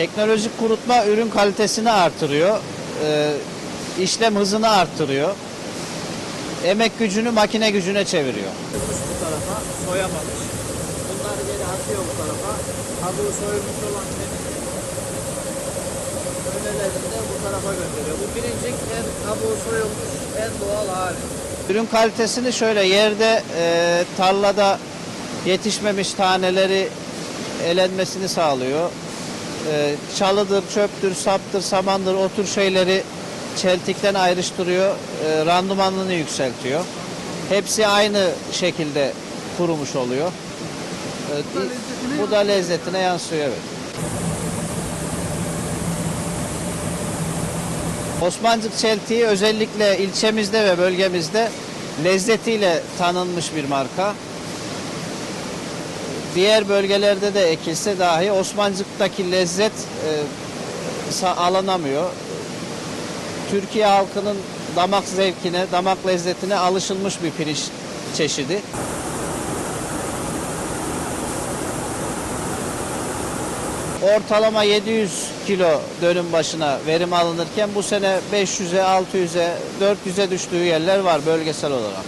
Teknolojik kurutma ürün kalitesini artırıyor. Ee, işlem hızını arttırıyor. Emek gücünü makine gücüne çeviriyor. bu tarafa soyamamış. Bunları geri atıyor bu tarafa. Kabuğu soyulmuş olan tenini öğlelerinde bu tarafa gönderiyor. Bu birincik en kabuğu soyulmuş en doğal hali. Ürün kalitesini şöyle yerde e, tarlada yetişmemiş taneleri elenmesini sağlıyor. E, çalıdır, çöptür, saptır, samandır o tür şeyleri çeltikten ayrıştırıyor. E, randımanını yükseltiyor. Hepsi aynı şekilde kurumuş oluyor. E, bu da lezzetine yansıyor evet. Osmancık çeltiği özellikle ilçemizde ve bölgemizde lezzetiyle tanınmış bir marka. Diğer bölgelerde de ekilse dahi Osmancık'taki lezzet e, alınamıyor. Türkiye halkının damak zevkine, damak lezzetine alışılmış bir pirinç çeşidi. Ortalama 700 kilo dönüm başına verim alınırken bu sene 500'e, 600'e, 400'e düştüğü yerler var bölgesel olarak.